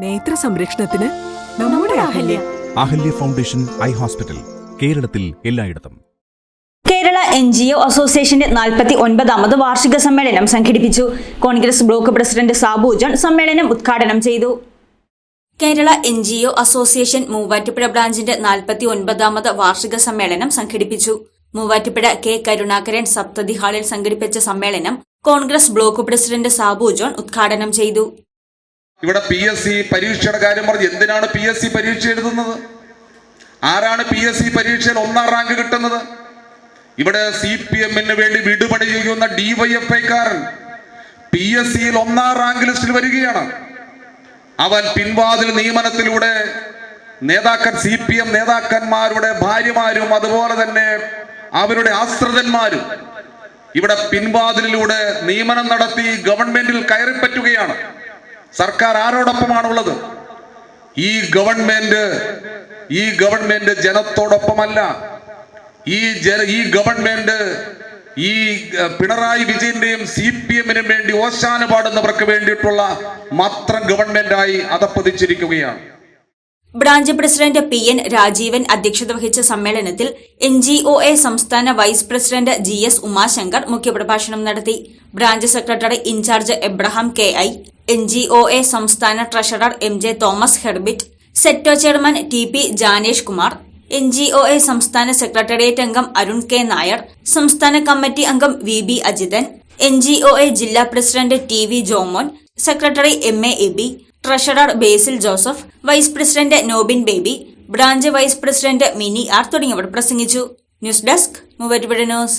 നേത്ര സംരക്ഷണത്തിന് നമ്മുടെ Ahalya. Ahalya. Foundation eye hospital കേരളത്തിൽ എല്ലായിടത്തും. കേരള എൻ ജി ഒ അസോസിയേഷന്റെ നാൽപ്പത്തി ഒൻപതാമത് വാർഷിക സമ്മേളനം സംഘടിപ്പിച്ചു. Congress block president Sabu John സമ്മേളനം ഉദ്ഘാടനം ചെയ്തു. Kerala N G O association Muvattupuzha ബ്രാഞ്ചിന്റെ നാൽപ്പത്തി ഒൻപതാമത് വാർഷിക സമ്മേളനം സംഘടിപ്പിച്ചു. മൂവാറ്റുപുഴ കെ കരുണാകരൻ സപ്തതി ഹാളിൽ സംഘടിപ്പിച്ച സമ്മേളനം Congress block president Sabu John ഉദ്ഘാടനം ചെയ്തു. ഇവിടെ പി എസ് സി പരീക്ഷയുടെ കാര്യം പറഞ്ഞ് എന്തിനാണ് പി എസ് സി പരീക്ഷ എഴുതുന്നത്? ആരാണ് പി എസ് സി പരീക്ഷയിൽ ഒന്നാം റാങ്ക് കിട്ടുന്നത്? ഇവിടെ സി പി എമ്മിന് വേണ്ടി വിടുപണി ചെയ്യുന്ന ഡിവൈഎഫ്ഐക്കാരൻ പി എസ് സിയിൽ ഒന്നാം റാങ്ക് ലിസ്റ്റിൽ വരികയാണ്. അവൻ പിൻവാതിൽ നിയമനത്തിലൂടെ നേതാക്കൻ സി പി എം നേതാക്കന്മാരുടെ ഭാര്യമാരും അതുപോലെ തന്നെ അവരുടെ ആശ്രിതന്മാരും ഇവിടെ പിൻവാതിലിലൂടെ നിയമനം നടത്തി ഗവൺമെന്റിൽ കയറിപ്പറ്റുകയാണ്. സർക്കാർ ആരോടൊപ്പമാണുള്ളത്? ഈ ഗവൺമെന്റ് ഈ ഗവൺമെന്റ് ജനത്തോടൊപ്പമല്ല. ഈ ജന ഈ ഗവൺമെന്റ് ഈ പിണറായി വിജയന്റെയും സി പി എമ്മിനും വേണ്ടി ഓശാന പാടുന്നവർക്ക് വേണ്ടിയിട്ടുള്ള മാത്രം ഗവൺമെന്റായി അതപ്പതിച്ചിരിക്കുകയാണ്. Branch president P N Rajeevan അധ്യക്ഷത വഹിച്ച സമ്മേളനത്തിൽ എൻ ജി ഒ എ സംസ്ഥാന vice president G S Umashankar മുഖ്യപ്രഭാഷണം നടത്തി. Branch secretary in charge Abraham K I N G O A സംസ്ഥാന treasurer M J Thomas Herbit Seto chairman T P Janesh Kumar N G O A സംസ്ഥാന secretariat അംഗം Arun K Nair സംസ്ഥാന committee അംഗം V B Ajithan N G O A ജില്ലാ president T V Jomon secretary M A Aby treasurer Basil Joseph vice president Nobin Baby branch vice president Mini R തുടങ്ങിയവർ പ്രസംഗിച്ചു. News desk മൂവറ്റ് news.